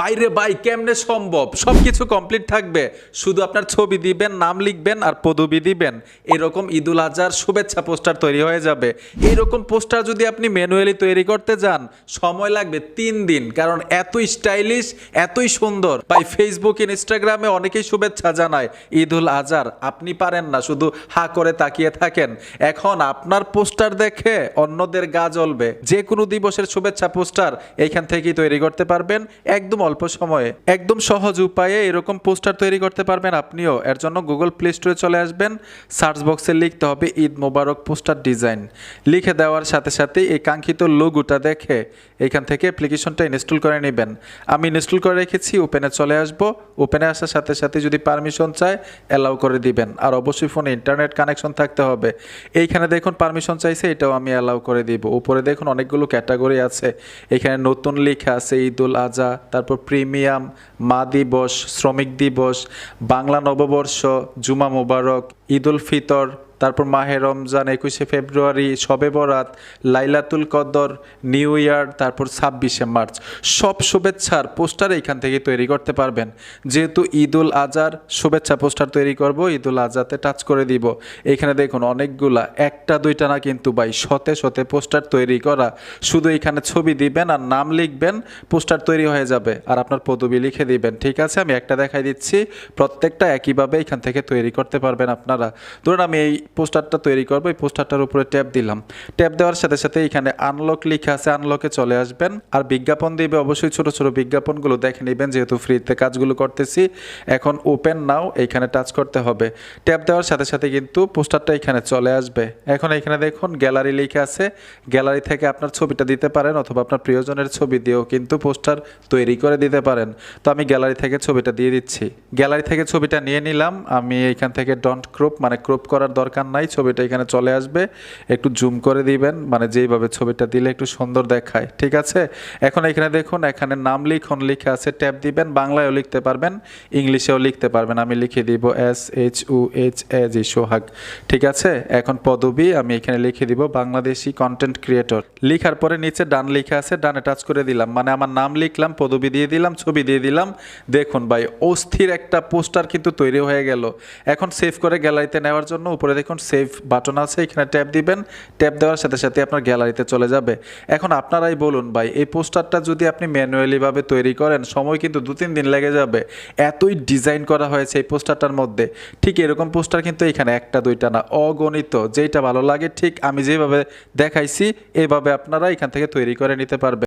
বাইরে বাই কেমনে সম্ভব? সবকিছু কমপ্লিট থাকবে। শুধু আপনার ছবি দিবেন, নাম লিখবেন আর পদবি দিবেন। এরকম ঈদুল আজহার শুভেচ্ছা পোস্টার তৈরি হয়ে যাবে। এরকম পোস্টার যদি আপনি ম্যানুয়ালি তৈরি করতে যান, সময় লাগবে তিন দিন। কারণ এতই স্টাইলিশ এতই সুন্দর। ভাই ফেসবুক ইনস্টাগ্রামে অনেকেই শুভেচ্ছা জানায়, ঈদুল আজহার, আপনি পারেন না। শুধু হা করে তাকিয়ে থাকেন। এখন আপনার পোস্টার দেখে অন্যদের গা জ্বলবে। যে কোনো দিবসের শুভেচ্ছা পোস্টার এইখান থেকেই তৈরি করতে পারবেন। একদম অল্প সময়ে। একদম সহজ উপায়ে এরকম পোস্টার তৈরি করতে পারবেন আপনিও। এর জন্য গুগল প্লে স্টোরে চলে আসবেন। সার্চ বক্সে লিখতে হবে ঈদ মোবারক পোস্টার ডিজাইন। লিখে দেওয়ার সাথে সাথে এই কাঙ্ক্ষিত লোগোটা দেখে এখান থেকে অ্যাপ্লিকেশনটা ইনস্টল করে নেবেন। আমি ইনস্টল করে রেখেছি ওপেনে চলে আসব। ওপেনে আসার সাথে সাথে যদি পারমিশন চায় অ্যালাউ করে দিবেন। আর অবশ্যই ফোনে ইন্টারনেট কানেকশন থাকতে হবে। এইখানে দেখুন পারমিশন চাইছে, এটাও আমি অ্যালাউ করে দিব। উপরে দেখুন অনেকগুলো ক্যাটাগরি আছে। এখানে নতুন লেখা আছে, ঈদুল আজহা, তারপর প্রিমিয়াম মা দিবস শ্রমিক দিবস বাংলা নববর্ষ জুমা মুবারক উল ফিতর তারপর মাহে রমজান একুশে ফেব্রুয়ারি শবে বরাত, লাইলাতুল কদর, নিউ ইয়ার, তারপর ছাব্বিশে মার্চ। সব শুভেচ্ছার পোস্টার এইখান থেকে তৈরি করতে পারবেন। যেহেতু ঈদুল আজহার শুভেচ্ছা পোস্টার তৈরি করব, ঈদুল আজহাতে টাচ করে দিব। এখানে দেখুন অনেকগুলা, একটা, দুইটা না কিন্তু ভাই, শতে শতে পোস্টার তৈরি করা। শুধু এখানে ছবি দিবেন আর নাম লিখবেন, পোস্টার তৈরি হয়ে যাবে। আর আপনার পদবি লিখে দিবেন। ঠিক আছে, আমি একটা দেখাই দিচ্ছি। প্রত্যেকটা একইভাবে এখান থেকে তৈরি করতে পারবেন আপনারা। ধরুন আমি এই পোস্টারটা তৈরি করব, এই পোস্টারটার উপরে ট্যাপ দিলাম। ট্যাপ দেওয়ার সাথে সাথে এখানে আনলক লিখে আছে আনলকে চলে আসবেন। আর বিজ্ঞাপন দিবে, অবশ্যই ছোট ছোট বিজ্ঞাপনগুলো দেখে নেবেন, যেহেতু ফ্রিতে কাজগুলো করতেছি। এখন ওপেন নাও এইখানে টাচ করতে হবে। ট্যাপ দেওয়ার সাথে সাথে কিন্তু পোস্টারটা এখানে চলে আসবে। এখন এখানে দেখুন গ্যালারি লিখে আছে। গ্যালারি থেকে আপনার ছবিটা দিতে পারেন, অথবা আপনার প্রিয়জনের ছবি দিয়েও কিন্তু পোস্টার তৈরি করে দিতে পারেন। তো আমি গ্যালারি থেকে ছবিটা দিয়ে দিচ্ছি। গ্যালারি থেকে ছবিটা নিয়ে নিলাম। আমি এখান থেকে ডন্ট ক্রপ মানে ক্রপ করার দরকার নাই, ছবিটা এখানে চলে আসবে। একটু জুম করে দিবেন মানে যেইভাবে ছবিটা দিলে একটু সুন্দর দেখায়, ঠিক আছে? এখন এখানে দেখুন, এখানে নাম লিখন, লিখে আছে ট্যাব দিবেন, বাংলায়ও লিখতে পারবেন, ইংলিশেও লিখতে পারবেন। আমি লিখে দিব S H U H A G Sohag, ঠিক আছে? এখন পদবি, আমি এখানে লিখে দিব বাংলাদেশি কন্টেন্ট ক্রিয়েটর লিখার পরে নিচে ডান লিখে আছে, ডানে টাচ করে দিলাম। মানে আমার নাম লিখলাম, পদবি দিয়ে দিলাম, ছবি দিয়ে দিলাম। দেখুন ভাই, অস্থির একটা পোস্টার কিন্তু তৈরি হয়ে গেল। এখন সেভ করে গ্যালারিতে নেওয়ার জন্য উপরে দেখুন সেভ বাটন আছে, এখানে ট্যাপ দিবেন। ট্যাপ দেওয়ার সাথে সাথে আপনার গ্যালারিতে চলে যাবে। এখন আপনারাই বলুন ভাই, এই পোস্টারটা যদি আপনি ম্যানুয়ালি ভাবে তৈরি করেন, সময় কিন্তু দু তিন দিন লেগে যাবে। এতই ডিজাইন করা হয়েছে এই পোস্টারটার মধ্যে। ঠিক এরকম পোস্টার কিন্তু এখানে একটা, দুইটা না, অগণিত। যেটা ভালো লাগে, ঠিক আমি যেভাবে দেখাইছি, এভাবে আপনারা এখান থেকে তৈরি করে নিতে পারবেন।